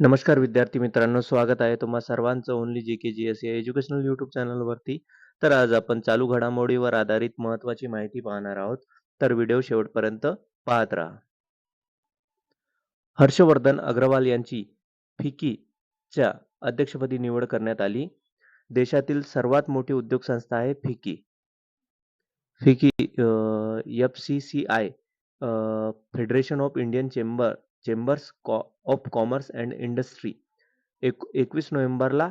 नमस्कार विद्यार्थी मित्रांनो स्वागत आहे तुम्हा सर्वांचं only G K G S या एज्युकेशनल युट्यूब चॅनलवरती तर आज आपण चालू घडामोडीवर आधारित महत्वाची माहिती पाहणार आहोत. तर व्हिडिओ शेवटपर्यंत पाहत राहा. हर्षवर्धन अग्रवाल यांची फिकीच्या अध्यक्षपदी निवड करण्यात आली. देशातील सर्वात मोठी उद्योग संस्था आहे FICCI. FICCI F C C I Federation of Indian Chamber Chambers of Commerce and Industry. एक एकवीस नोव्हेंबरला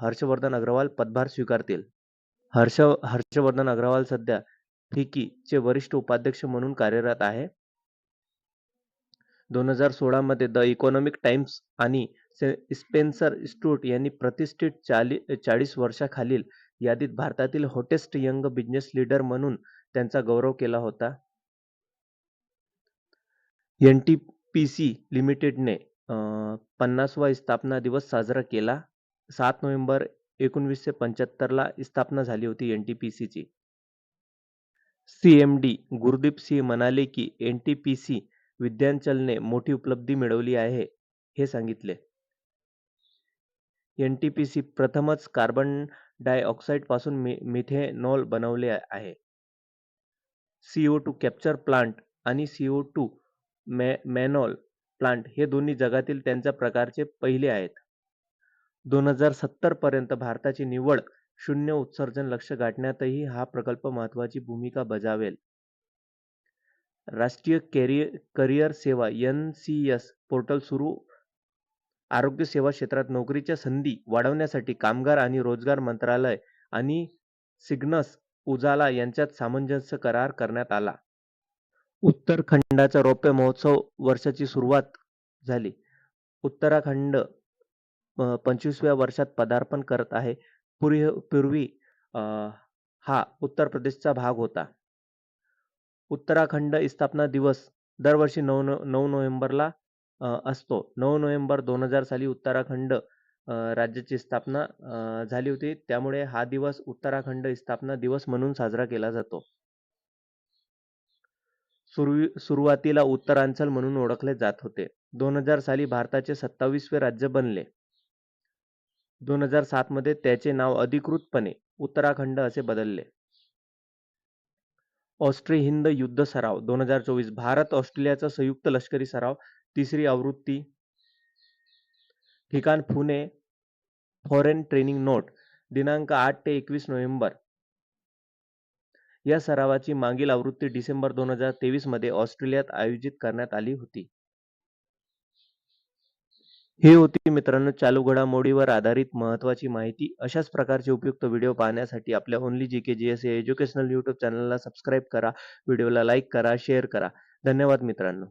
हर्षवर्धन अग्रवाल पदभार स्वीकारतील. हर्ष हर्षवर्धन अग्रवाल सध्या फिकीचे वरिष्ठ उपाध्यक्ष म्हणून कार्यरत आहे. दोन हजार सोळा मध्ये द इकॉनॉमिक टाइम्स आणि स्पेन्सर इन्स्टिट्यूट यांनी प्रतिष्ठित चाली चाळीस वर्षाखालील यादीत भारतातील हॉटेस्ट यंग बिझनेस लीडर म्हणून त्यांचा गौरव केला होता. एन टी पी सी लिमिटेडने पन्नासवा स्थापना दिवस साजरा केला. सात नोव्हेंबर एकोणवीसशे पंच्याहत्तरला स्थापना झाली होती एन टी पी सीची. C M D Gurdeep Singh म्हणाले की एन टी पी सी विद्यांचलने मोठी उपलब्धी मिळवली आहे हे सांगितले. एन टी पी सी प्रथमच कार्बन डायऑक्साईडपासून मि- मिथेनॉल बनवले आहे. सीओ टू कॅप्चर प्लांट आणि सीओ टू मॅनॉल प्लांट हे दोन्ही जगातील त्यांच्या प्रकारचे पहिले आहेत. दोन हजार सत्तर पर्यंत भारताची निवड शून्य उत्सर्जन लक्ष गाठण्यातही हा प्रकल्प महत्वाची भूमिका बजावेल. राष्ट्रीय कॅरियर करिअर सेवा एन सी एस पोर्टल सुरू. आरोग्य सेवा क्षेत्रात नोकरीच्या संधी वाढवण्यासाठी कामगार आणि रोजगार मंत्रालय आणि सिग्नस उजाला यांच्यात सामंजस्य करार करण्यात आला. उत्तराखंडाचा रौप्य महोत्सव वर्षाची सुरुवात झाली. उत्तराखंड पंचवीसव्या वर्षात पदार्पण करत आहे. पूर्वी पूर्वी हा उत्तर प्रदेशचा भाग होता. उत्तराखंड स्थापना दिवस दरवर्षी नऊ नऊ नोव्हेंबरला असतो. नऊ नोव्हेंबर दोन हजार साली उत्तराखंड राज्याची स्थापना झाली होती. त्यामुळे हा दिवस उत्तराखंड स्थापना दिवस म्हणून साजरा केला जातो. सुरवी सुरुवातीला उत्तरांचल म्हणून ओळखले जात होते. दोन हजार साली भारताचे सत्तावीसवे राज्य बनले. दोन हजार सातमध्ये त्याचे नाव अधिकृतपणे उत्तराखंड असे बदलले. ऑस्ट्रे हिंद युद्ध सराव दोन हजार चोवीस भारत ऑस्ट्रेलियाचा संयुक्त लष्करी सराव तिसरी आवृत्ती ठिकाण पुणे फॉरेन ट्रेनिंग नोट दिनांक आठ ते एकवीस नोव्हेंबर या सरावाची मागील आवृत्ती डिसेंबर दोन हजार तेवीसमध्ये ऑस्ट्रेलियात आयोजित करण्यात आली होती. ही होती मित्रांनो चालू घडामोडीवर आधारित महत्वाची माहिती. अशाच प्रकारचे उपयुक्त व्हिडिओ पाहण्यासाठी आपल्या only G K G S educational YouTube चॅनलला सबस्क्राईब करा व्हिडिओला लाईक करा शेअर करा. धन्यवाद मित्रांनो.